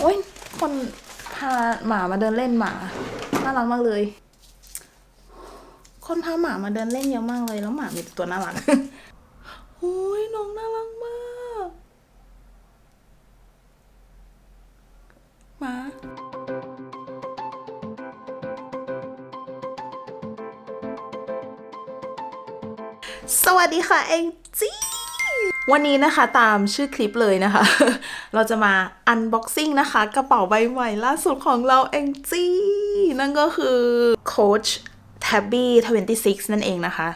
โอ้ยคนพาหมามาเดินเล่นหมา น่ารักมากเลย คนพาหมามาเดินเล่นเยอะมากเลย แล้วหมามีต่ตัวน่ารักโอ้ยน้องน่ารักมากหมาสวัสดีค่ะเองจี้ วันนี้นะคะตามชื่อคลิปเลยนะคะ เราจะมาอันบ็อกซิ่งนะคะ กระเป๋าใบใหม่ล่าสุดของเราเองจี้นั่นก็คือ Coach Tabby 26 นั่นเองนะคะ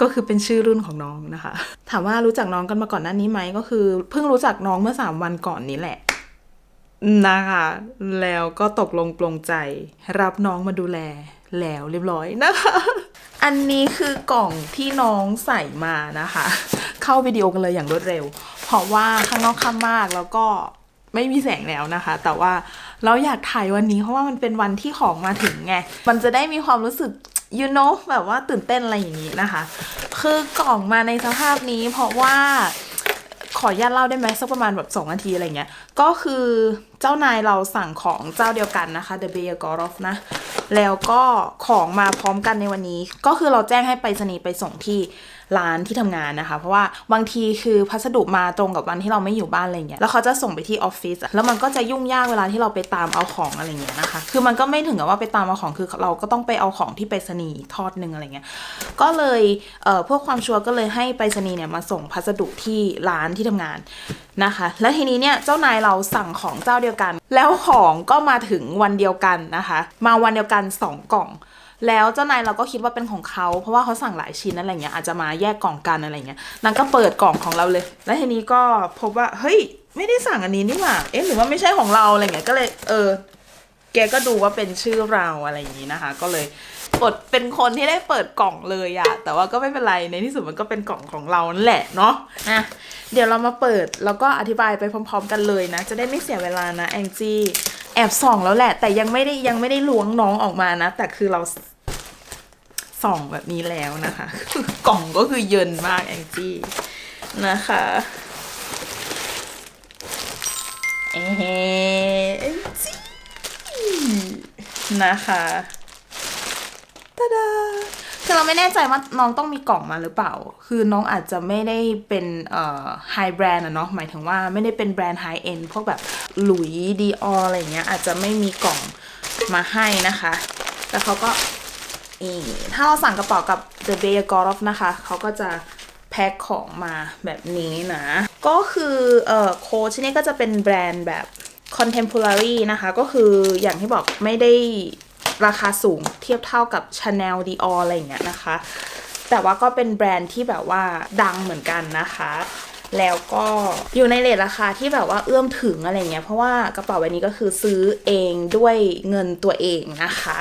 ก็คือเป็นชื่อรุ่นของน้องนะคะ ถามว่ารู้จักน้องกันมาก่อนหน้านี้ไหมก็คือ เพิ่งรู้จักน้องเมื่อ 3 วันก่อนนี้แหละนะคะ แล้วก็ตกลงปลงใจรับน้องมาดูแลแล้วเรียบร้อยนะคะ อันนี้คือกล่องที่น้องใส่มานะคะ เข้าวิดีโอกันเลยอย่างรวดเร็ว เพราะว่าข้างนอกค่ำมากแล้วก็ไม่มีแสงแล้วนะคะ แต่ว่าเราอยากถ่ายวันนี้เพราะว่ามันเป็นวันที่ของมาถึงไง มันจะได้มีความรู้สึก you know แบบว่าตื่นเต้นอะไรอย่างนี้นะคะ คือกล่องมาในสภาพนี้เพราะว่าขออนุญาตเล่าได้ไหมสักประมาณแบบ2นาทีอะไรเงี้ย ก็คือ เจ้านายเราสั่งของเจ้าเดียวกันนะคะ The b a y g o r o f นะ แล้วก็ของมาพร้อมกันในวันนี้ ก็คือเราแจ้งให้ไปรษณีย์ไปส่งที่ร้านที่ทำงานนะคะ เพราะว่าบางทีคือพัสดุมาตรงกับวันที่เราไม่อยู่บ้านอะไรเงี้ยแล้วเขาจะส่งไปที่ออฟฟิศอะแล้วมันก็จะยุ่งยากเวลาที่เราไปตามเอาของอะไรเงี้ยนะคะ คือมันก็ไม่ถึงกับว่าไปตามเอาของคือเราก็ต้องไปเอาของที่ไปรษณีย์ทอดหนึ่งอะไรเงี้ยก็เลยเอ่อเพื่อความชัวร์ก็เลยให้ไปรษณีย์เนี่ยมาส่งพัสดุที่ร้านที่ทำงาน นะคะ แล้วทีนี้เนี่ยเจ้านายเราสั่งของเจ้าเดียวกัน แล้วของก็มาถึงวันเดียวกันนะคะ มาวันเดียวกันสองกล่อง แล้วเจ้านายเราก็คิดว่าเป็นของเขา เพราะว่าเขาสั่งหลายชิ้นอะไรเงี้ยอาจจะมาแยกกล่องกันอะไรเงี้ยนางก็เปิดกล่องของเราเลย แล้วทีนี้ก็พบว่าเฮ้ยไม่ได้สั่งอันนี้นี่หว่า เอ๊ะหรือว่าไม่ใช่ของเราอะไรเงี้ยก็เลยเออ แกก็ดูว่าเป็นชื่อเราอะไรอย่างนี้นะคะ ก็เลยอดเป็นคนที่ได้เปิดกล่องเลยอะแต่ว่าก็ไม่เป็นไรในที่สุดมันก็เป็นกล่องของเรานั่นแหละเนาะอะเดี๋ยวเรามาเปิดแล้วก็อธิบายไปพร้อม ๆ กันเลยนะ จะได้ไม่เสียเวลานะแองจี้แอบส่องแล้วแหละ แต่ยังไม่ได้ยังไม่ได้ล้วงน้องออกมานะ แต่คือเราส่องแบบนี้แล้วนะคะกล่องก็คือเยินมากแองจี้นะคะเอ๊ะแองจี้ นะคะตาดาคือเราไม่แน่ใจว่าน้องต้องมีกล่องมาหรือเปล่า คือน้องอาจจะไม่ได้เป็นเอ่อไฮแบรนด์อะเนาะ หมายถึงว่าไม่ได้เป็นแบรนด์ไฮเอ็นพวกแบบหลุยดีอออะไรเงี้ย อาจจะไม่มีกล่องมาให้นะคะ แต่เขาก็นี่ถ้าเราสั่งกระเป๋ากับ The Bay g o r o f นะคะ เขาก็จะแพ็คของมาแบบนี้นะ ก็คือเอ่อโค้ชนี่ก็จะเป็นแบรนด์แบบ contemporary นะคะ ก็คืออย่างที่บอกไม่ได้ราคาสูงเทียบเท่ากับ Chanel Dior อะไรอย่างเงี้ยนะคะ แต่ว่าก็เป็นแบรนด์ที่แบบว่าดังเหมือนกันนะคะ แล้วก็อยู่ในเรทราคาที่แบบว่าเอื้อมถึงอะไรเงี้ย เพราะว่ากระเป๋าใบนี้ก็คือซื้อเองด้วยเงินตัวเองนะคะ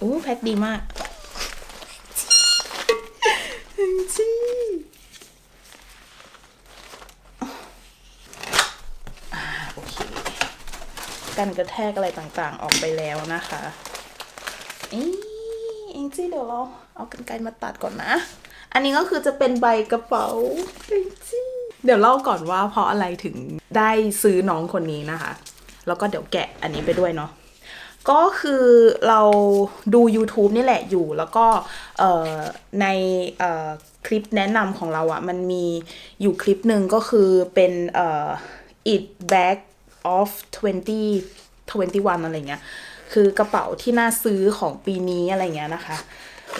อู้แพ็คดีมากจี้ โอเค กันกระแทกอะไรต่างๆ ออกไปแล้วนะคะเอ้เองจี้เดี๋ยวเราเอากันไกรมาตัดก่อนนะ อันนี้ก็คือจะเป็นใบกระเป๋าเองจี้เดี๋ยวเล่าก่อนว่าเพราะอะไรถึงได้ซื้อน้องคนนี้นะคะ แล้วก็เดี๋ยวแกะอันนี้ไปด้วยเนาะก็คือเราดู YouTube นี่แหละอยู่ แล้วก็ในคลิปแนะนำของเราอะ่ะ มันมีอยู่คลิปหนึ่งก็คือเป็นอ่อ it bag of 20 21 อะไรเงี้ย คือกระเป๋าที่น่าซื้อของปีนี้อะไรเงี้ยนะคะ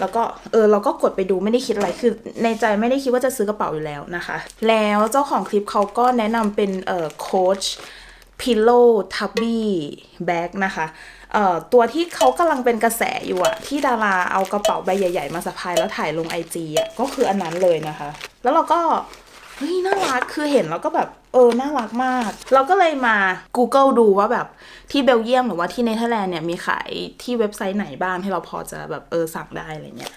แล้วก็เออเราก็กดไปดูไม่ได้คิดอะไร คือในใจไม่ได้คิดว่าจะซื้อกระเป๋าอยู่แล้วนะคะ แล้วเจ้าของคลิปเขาก็แนะนำเป็นเอ่อโค้ช Pillow Tubby Bag นะคะเอ่อตัวที่เขากำลังเป็นกระแสอยู่อะที่ดาราเอากระเป๋าใบใหญ่ ๆ มาสะพายแล้วถ่ายลงไอจีอะก็คืออันนั้นเลยนะคะ แล้วเราก็ เฮ้ยน่ารักคือเห็นแล้วก็แบบเออน่ารักมาก เราก็เลยมา Google ดูว่าแบบที่เบลเยียมหรือว่าที่เนเธอร์แลนด์เนี่ยมีขายที่เว็บไซต์ไหนบ้างที่เราพอจะแบบเออสั่งได้อะไรเงี้ย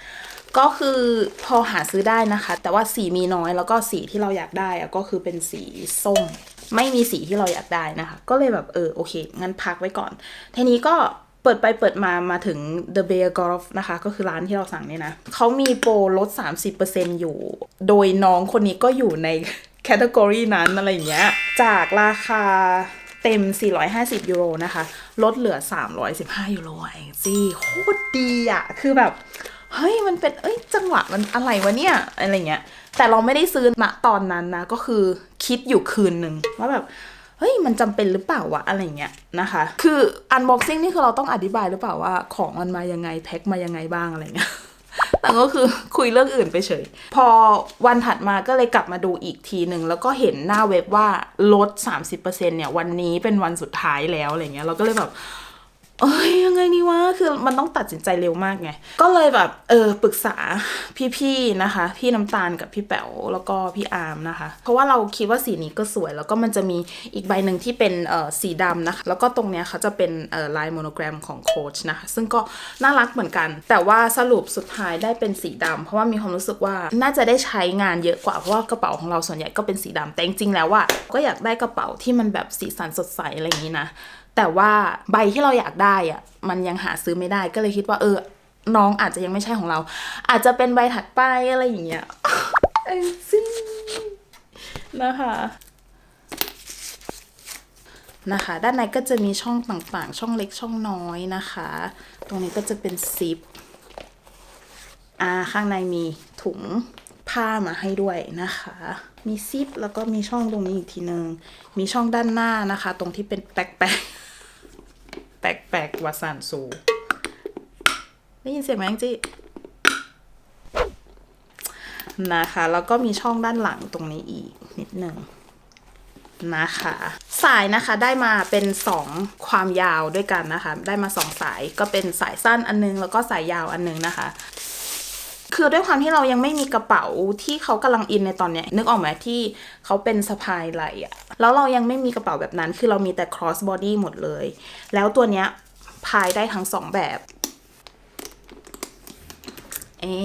ก็คือพอหาซื้อได้นะคะ แต่ว่าสีมีน้อยแล้วก็สีที่เราอยากได้อะก็คือเป็นสีส้ม ไม่มีสีที่เราอยากได้นะคะ ก็เลยแบบเออโอเค งั้นพักไว้ก่อนทีนี้ก็ เปิดไปเปิดมามาถึง The Bear Golf นะคะ ก็คือร้านที่เราสั่งเนี่ยนะ เขามีโปรลด 30%อยู่ โดยน้องคนนี้ก็อยู่ในแคตตากรีนั้นอะไรอย่างเงี้ย จากราคาเต็ม 450 ยูโรนะคะ ลดเหลือ 315 ยูโรเองจีโคตรดีอะคือแบบ เฮ้ย มันเป็น เอ้ย จังหวะมันอะไรวะเนี่ย อะไรเงี้ย แต่เราไม่ได้ซื้อณตอนนั้นนะ ก็คือคิดอยู่คืนหนึ่งว่าแบบ ฮ้ยมันจำเป็นหรือเปล่าวะอะไรเงี้ยนะคะ คืออันบ็อกซิ่งนี่คือเราต้องอธิบายหรือเปล่าว่าของมันมายังไงแพ็คมายังไงบ้างอะไรเงี้ยแต่ก็คือคุยเรื่องอื่นไปเฉย พอวันถัดมาก็เลยกลับมาดูอีกทีหนึ่งแล้วก็เห็นหน้าเว็บว่าลด 30%เนี่ยวันนี้เป็นวันสุดท้ายแล้วอะไรเงี้ยเราก็เลยแบบ เอ้ยยังไงนี่วะคือมันต้องตัดสินใจเร็วมากไง ก็เลยแบบเออปรึกษาพี่ๆนะคะ พี่น้ำตาลกับพี่แป๋วแล้วก็พี่อาร์มนะคะ เพราะว่าเราคิดว่าสีนี้ก็สวย แล้วก็มันจะมีอีกใบหนึ่งที่เป็นเอ่อสีดำนะคะ แล้วก็ตรงเนี้ยเขาจะเป็นเอ่อลายโมโนแกรมของโค้ชนะคะ ซึ่งก็น่ารักเหมือนกัน แต่ว่าสรุปสุดท้ายได้เป็นสีดำเพราะว่ามีความรู้สึกว่าน่าจะได้ใช้งานเยอะกว่าเพราะว่ากระเป๋าของเราส่วนใหญ่ก็เป็นสีดำแต่จริงๆแล้วว่าก็อยากได้กระเป๋าที่มันแบบสีสันสดใสอะไรอย่างนี้นะ แต่ว่าใบที่เราอยากได้อะมันยังหาซื้อไม่ได้ก็เลยคิดว่า เออ น้องอาจจะยังไม่ใช่ของเรา อาจจะเป็นใบถัดไปอะไรอย่างเงี้ยนซี่นะคะนะคะ ด้านในก็จะมีช่องต่างๆ ช่องเล็กช่องน้อยนะคะ ตรงนี้ก็จะเป็นซิปอ่าข้างในมีถุงผ้ามาให้ด้วยนะคะ มีซิปแล้วก็มีช่องตรงนี้อีกทีหนึงมีช่องด้านหน้านะคะ ตรงที่เป็นแปลกๆแปลกๆ วาซานซูได้ยินเสียงไหมแองจี้นะคะ แล้วก็มีช่องด้านหลังตรงนี้อีกนิดหนึ่งนะคะ สายนะคะได้มาเป็นสองความยาวด้วยกันนะคะ ได้มาสองสายก็เป็นสายสั้นอันนึง แล้วก็สายยาวอันนึงนะคะ คือด้วยความที่เรายังไม่มีกระเป๋าที่เขากำลังอินในตอนเนี้ยนึกออกไหมที่เขาเป็นสะพายไหลอะแล้วเรายังไม่มีกระเป๋าแบบนั้น คือเรามีแต่ cross body หมดเลย แล้วตัวเนี้ย พายได้ทั้งสองแบบเอ๊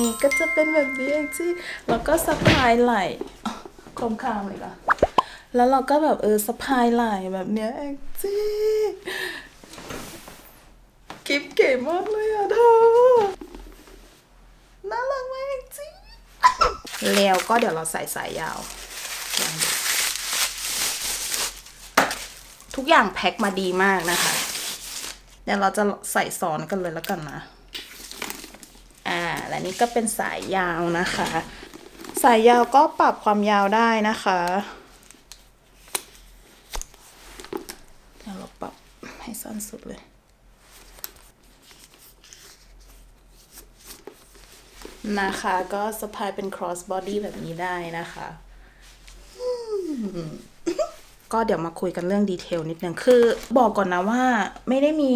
ะก็จะเป็นแบบนี้เองที่แล้วก็สะพายไหลคมคามเลยก่ะแล้วเราก็แบบเออสะพายไหลแบบเนี้ยเองจี้กิฟเก๋มากเลยอะเธอน่ารักมากจริงแล้วก็เดี๋ยวเราใส่สายยาว ทุกอย่างแพ็คมาดีมากนะคะ เดี๋ยวเราจะใส่ซ้อนกันเลยแล้วกันนะ อ่า และนี่ก็เป็นสายยาวนะคะ สายยาวก็ปรับความยาวได้นะคะเดี๋ยวเราปรับให้สั้นสุดเลยนะคะก็สะพายเป็น cross body แบบนี้ได้นะคะ ก็เดี๋ยวมาคุยกันเรื่องดีเทลนิดนึงคือ บอกก่อนนะว่าไม่ได้มี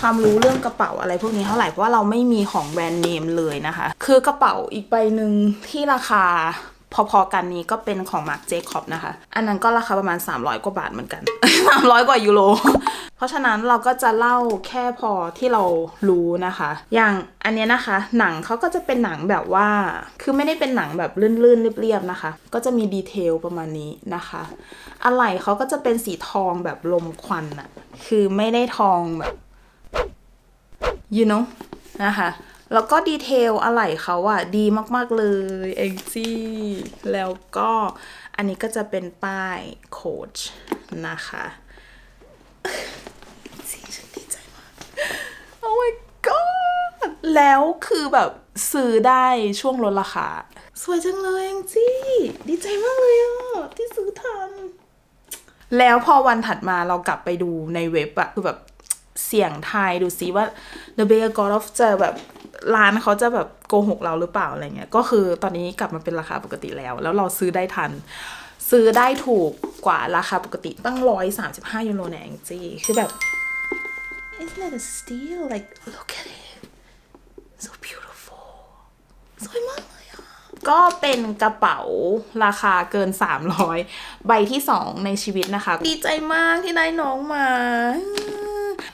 ความรู้เรื่องกระเป๋าอะไรพวกนี้เท่าไหร่เพราะว่าเราไม่มีของแบรนด์เนมเลยนะคะ คือกระเป๋าอีกใบหนึ่งที่ราคาพอๆกันนี้ก็เป็นของ Marc Jacob นะคะ อันนั้นก็ราคาประมาณ 300 กว่าบาทเหมือนกัน 300 กว่ายูโร เพราะฉะนั้นเราก็จะเล่าแค่พอที่เรารู้นะคะ อย่างอันนี้นะคะ หนังเขาก็จะเป็นหนังแบบว่า คือไม่ได้เป็นหนังแบบลื่นๆเรียบๆนะคะ ก็จะมีดีเทลประมาณนี้นะคะอะไหล่เขาก็จะเป็นสีทองแบบลมควันอะคือไม่ได้ทองแบบ you know นะคะแล้วก็ดีเทลอะไหล่เขาอะดีมาก ๆ เลยเองจี้แล้วก็อันนี้ก็จะเป็นป้ายโค้ชนะคะ ซีฉันดีใจมาก โอ้ my god แล้วคือแบบซื้อได้ช่วงลดราคา สวยจังเลยแองจี้ ดีใจมากเลยอะที่ซื้อทัน แล้วพอวันถัดมาเรากลับไปดูในเว็บอะคือแบบเสี่ยงทายดูซิว่า The Baker God of จะแบบร้านเขาจะแบบโกหกเราหรือเปล่าอะไรเงี้ย ก็คือตอนนี้กลับมาเป็นราคาปกติแล้ว แล้วเราซื้อได้ทัน ซื้อได้ถูกกว่าราคาปกติตั้งร้อยสามสิบห้ายูโรในแองจี้ คือแบบ Isn't that a steal? Like, look at it. สวยมากเลยอะ ก็เป็นกระเป๋าราคาเกิน 300 ใบที่ 2 ในชีวิตนะคะ ดีใจมากที่ได้น้องมา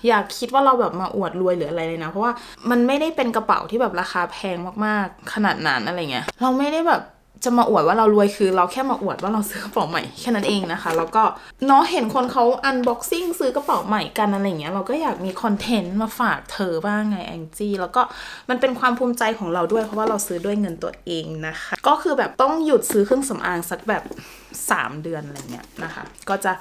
อยากคิดว่าเราแบบมาอวดรวยหรืออะไรเลยนะ เพราะว่ามันไม่ได้เป็นกระเป๋าที่แบบราคาแพงมากๆ ขนาดนั้นอะไรเงี้ยเราไม่ได้แบบ จะมาอวดว่าเรารวยคือ เราแค่มาอวดว่าเราซื้อกระเป๋าใหม่แค่นั้นเองนะคะ แล้วก็เนาะเห็นคนเขาอันบ็อกซิ่งซื้อกระเป๋าใหม่กันอะไรเงี้ยเราก็อยากมีคอนเทนต์มาฝากเธอบ้างไงแองจี้แล้วก็มันเป็นความภูมิใจของเราด้วยเพราะว่าเราซื้อด้วยเงินตัวเองนะคะ ก็คือแบบต้องหยุดซื้อเครื่องสำอางสักแบบ 3 เดือนอะไรเงี้ยนะคะ ก็จะ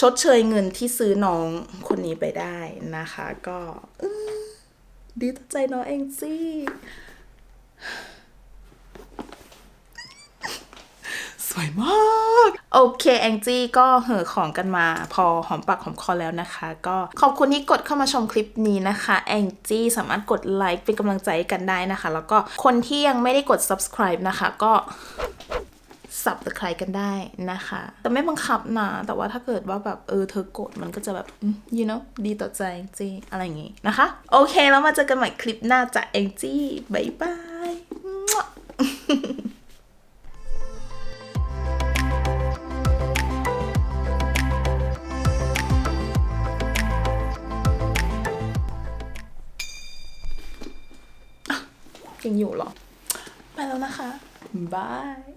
ชดเชยเงินที่ซื้อน้องคนนี้ไปได้นะคะ ก็ดีต่อใจน้องแองจี้ สวยมาก โอเคแองจี้ก็เห่อของกันมา พอหอมปากหอมคอแล้วนะคะ ก็ขอบคุณที่กดเข้ามาชมคลิปนี้นะคะแองจี้สามารถกดไลค์เป็นกำลังใจกันได้นะคะ แล้วก็คนที่ยังไม่ได้กด subscribe นะคะก็สับตะไคร้กันได้นะคะ แต่ไม่บังคับนะ แต่ว่าถ้าเกิดว่าแบบเออเธอกดมันก็จะแบบ you know ดีต่อใจจริงอะไรอย่างงี้นะคะ โอเคแล้วมาเจอกันใหม่คลิปหน้าจากเองจี้บายบาย ยั